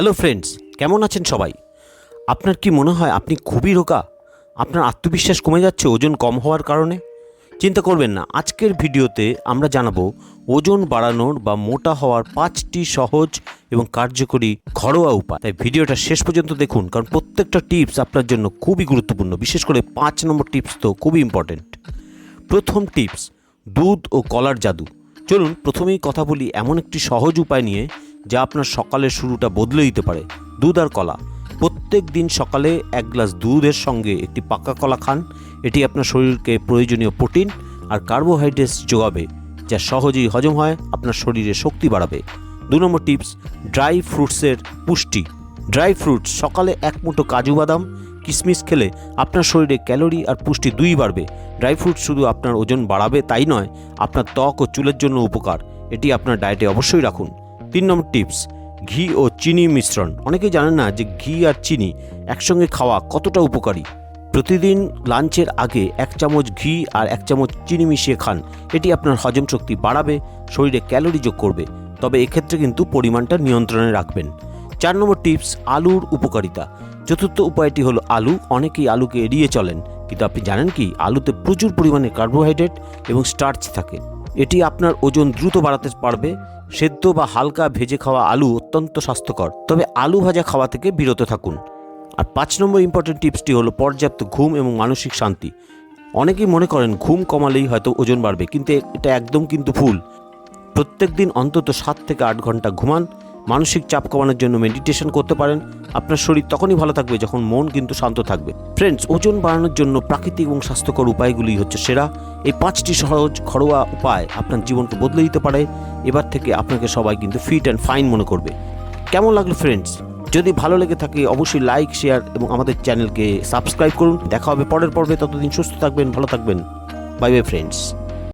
Hello friends, কেমন আছেন সবাই? আপনার কি মনে হয় আপনি খুবই রোগা? আপনার আত্মবিশ্বাস কমে যাচ্ছে ওজন কম হওয়ার কারণে? চিন্তা করবেন না, আজকের ভিডিওতে আমরা জানাব ওজন বাড়ানোর বা মোটা হওয়ার পাঁচটি সহজ এবং কার্যকরী ঘরোয়া উপায়। তাই ভিডিওটা শেষ পর্যন্ত দেখুন, কারণ প্রত্যেকটা টিপস আপনার জন্য খুবই গুরুত্বপূর্ণ। বিশেষ করে পাঁচ নম্বর টিপস তো খুবই ইম্পর্টেন্ট প্রথম টিপস, দুধ ও কলার জাদু। চলুন, প্রথমেই কথা বলি এমন একটি সহজ উপায় নিয়ে যা আপনার সকালের শুরুটা বদলে দিতে পারে। দুধ আর কলা। প্রত্যেক দিন সকালে এক গ্লাস দুধের সঙ্গে একটি পাকা কলা খান। এটি আপনার শরীরকে প্রয়োজনীয় প্রোটিন আর কার্বোহাইড্রেটস যোগাবে, যা সহজেই হজম হয়, আপনার শরীরে শক্তি বাড়াবে। দু নম্বর টিপস, ড্রাই ফ্রুটসের পুষ্টি। ড্রাই ফ্রুটস সকালে এক মুঠো কাজু বাদাম কিশমিশ খেলে আপনার শরীরে ক্যালোরি আর পুষ্টি দুই বাড়বে। ড্রাই ফ্রুট শুধু আপনার ওজন বাড়াবে তাই নয়, আপনার ত্বক ও চুলের জন্য উপকার। এটি আপনার ডায়েটে অবশ্যই রাখুন। তিন নম্বর টিপস, ঘি ও চিনি মিশ্রণ। অনেকেই জানেন না যে ঘি আর চিনি একসঙ্গে খাওয়া কতটা উপকারী। প্রতিদিন লাঞ্চের আগে এক চামচ ঘি আর এক চামচ চিনি মিশিয়ে খান। এটি আপনার হজম শক্তি বাড়াবে, শরীরে ক্যালোরি যোগ করবে। তবে এক্ষেত্রে কিন্তু পরিমাণটা নিয়ন্ত্রণে রাখবেন। চার নম্বর টিপস, আলুর উপকারিতা। চতুর্থ উপায়টি হলো আলু। অনেকেই আলুকে এড়িয়ে চলেন। কিন্তু আপনি জানেন কি, আলুতে প্রচুর পরিমাণে কার্বোহাইড্রেট এবং স্টার্চ থাকে। এটি আপনার ওজন দ্রুত বাড়াতে পারবে, সেদ্ধ বা হালকা ভেজে খাওয়া আলু অত্যন্ত স্বাস্থ্যকর। তবে আলু ভাজা খাওয়া থেকে বিরত থাকুন। আর পাঁচ নম্বর ইম্পর্টেন্ট টিপসটি হলো পর্যাপ্ত ঘুম এবং মানসিক শান্তি। অনেকেই মনে করেন ঘুম কমালেই হয়তো ওজন বাড়বে, কিন্তু এটা একদম কিন্তু ভুল। প্রত্যেক দিন অন্তত সাত থেকে আট ঘণ্টা ঘুমান মানসিক চাপ কমানোর জন্য মেডিটেশন করতে পারেন। আপনার শরীর তখনই ভালো থাকবে যখন মন কিন্তু শান্ত থাকবে। ফ্রেন্ডস ওজন বাড়ানোর জন্য প্রাকৃতিক এবং স্বাস্থ্যকর উপায়গুলি হচ্ছে সেরা। এই পাঁচটি সহজ, ঘরোয়া উপায় আপনার জীবনকে বদলে দিতে পারে। এবার থেকে আপনাকে সবাই কিন্তু ফিট অ্যান্ড ফাইন মনে করবে। কেমন লাগল ফ্রেন্ডস যদি ভালো লেগে থাকে, অবশ্যই লাইক শেয়ার এবং আমাদের চ্যানেলকে সাবস্ক্রাইব করুন। দেখা হবে পরের পর্বে। ততদিন সুস্থ থাকবেন, ভালো থাকবেন। Bye bye friends